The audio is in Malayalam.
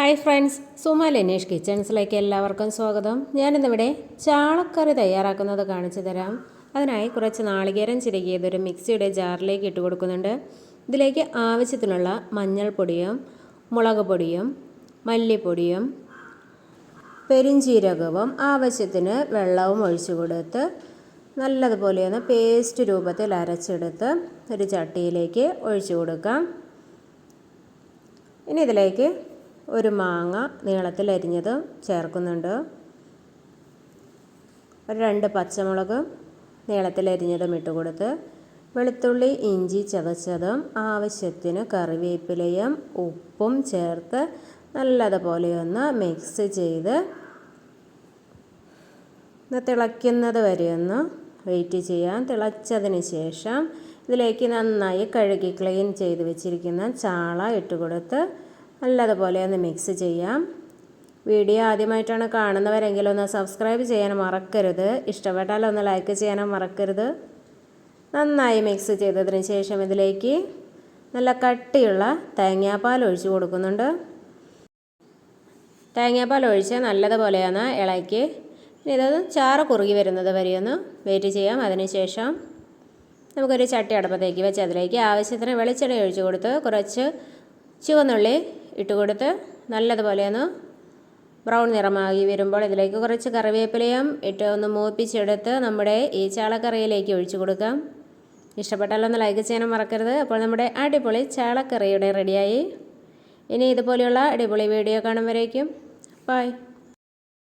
ഹായ് ഫ്രണ്ട്സ് സുമ ലെനീഷ് കിച്ചൺസിലേക്ക് എല്ലാവർക്കും സ്വാഗതം. ഞാനിന്നിവിടെ ചാളക്കറി തയ്യാറാക്കുന്നത് കാണിച്ചു തരാം. അതിനായി കുറച്ച് നാളികേരം ചിരകിയതൊരു മിക്സിയുടെ ജാറിലേക്ക് ഇട്ട് കൊടുക്കുന്നുണ്ട്. ഇതിലേക്ക് ആവശ്യത്തിനുള്ള മഞ്ഞൾപ്പൊടിയും മുളക് പൊടിയും മല്ലിപ്പൊടിയും പെരിഞ്ചീരകവും ആവശ്യത്തിന് വെള്ളവും ഒഴിച്ചു കൊടുത്ത് നല്ലതുപോലെ ഒന്ന് പേസ്റ്റ് രൂപത്തിൽ അരച്ചെടുത്ത് ഒരു ചട്ടിയിലേക്ക് ഒഴിച്ചു കൊടുക്കാം. ഇനി ഇതിലേക്ക് ഒരു മാങ്ങ നീളത്തിൽ അരിഞ്ഞത് ചേർക്കുന്നുണ്ട്. ഒരു രണ്ട് പച്ചമുളക് നീളത്തിൽ അരിഞ്ഞതും ഇട്ട് കൊടുത്ത് വെളുത്തുള്ളി ഇഞ്ചി ചതച്ചതും ആവശ്യത്തിന് കറിവേപ്പിലയും ഉപ്പും ചേർത്ത് നല്ലതുപോലെ ഒന്ന് മിക്സ് ചെയ്ത് തിളയ്ക്കുന്നത് വരെ ഒന്ന് വെയിറ്റ് ചെയ്യാം. തിളച്ചതിന് ശേഷം ഇതിലേക്ക് നന്നായി കഴുകി ക്ലീൻ ചെയ്ത് വെച്ചിരിക്കുന്ന ചാള ഇട്ട് കൊടുത്ത് നല്ലതുപോലെ ഒന്ന് മിക്സ് ചെയ്യാം. വീഡിയോ ആദ്യമായിട്ടാണ് കാണുന്നവരെങ്കിൽ ഒന്ന് സബ്സ്ക്രൈബ് ചെയ്യാൻ മറക്കരുത്. ഇഷ്ടപ്പെട്ടാൽ ഒന്ന് ലൈക്ക് ചെയ്യാനും മറക്കരുത്. നന്നായി മിക്സ് ചെയ്തതിന് ശേഷം ഇതിലേക്ക് നല്ല കട്ടിയുള്ള തേങ്ങാപ്പാൽ ഒഴിച്ചു കൊടുക്കുന്നുണ്ട്. തേങ്ങാപ്പാൽ ഒഴിച്ച് നല്ലതുപോലെയാണ് ഇളക്കി. ഇനി ഇത് ചാറ് കുറുകി വരുന്നത് വരെ ഒന്ന് വെയിറ്റ് ചെയ്യാം. അതിനുശേഷം നമുക്കൊരു ചട്ടി അടുപ്പത്തേക്ക് വെച്ച് അതിലേക്ക് ആവശ്യത്തിന് വെളിച്ചെണ്ണ ഒഴിച്ചു കൊടുത്ത് കുറച്ച് ചുവന്നുള്ളി ഇട്ട് കൊടുത്ത് നല്ലതുപോലെ ഒന്ന് ബ്രൗൺ നിറമാകി വരുമ്പോൾ ഇതിലേക്ക് കുറച്ച് കറിവേപ്പിലയും ഇട്ട് ഒന്ന് മൂപ്പിച്ചെടുത്ത് നമ്മുടെ ഈ ചാളക്കറിയിലേക്ക് ഒഴിച്ചു കൊടുക്കാം. ഇഷ്ടപ്പെട്ടാലൊന്ന് ലൈക്ക് ചെയ്യാനും മറക്കരുത്. അപ്പോൾ നമ്മുടെ അടിപൊളി ചാളക്കറിയുടെ റെഡിയായി. ഇനി ഇതുപോലെയുള്ള അടിപൊളി വീഡിയോ കാണുമ്പോഴേക്കും ബൈ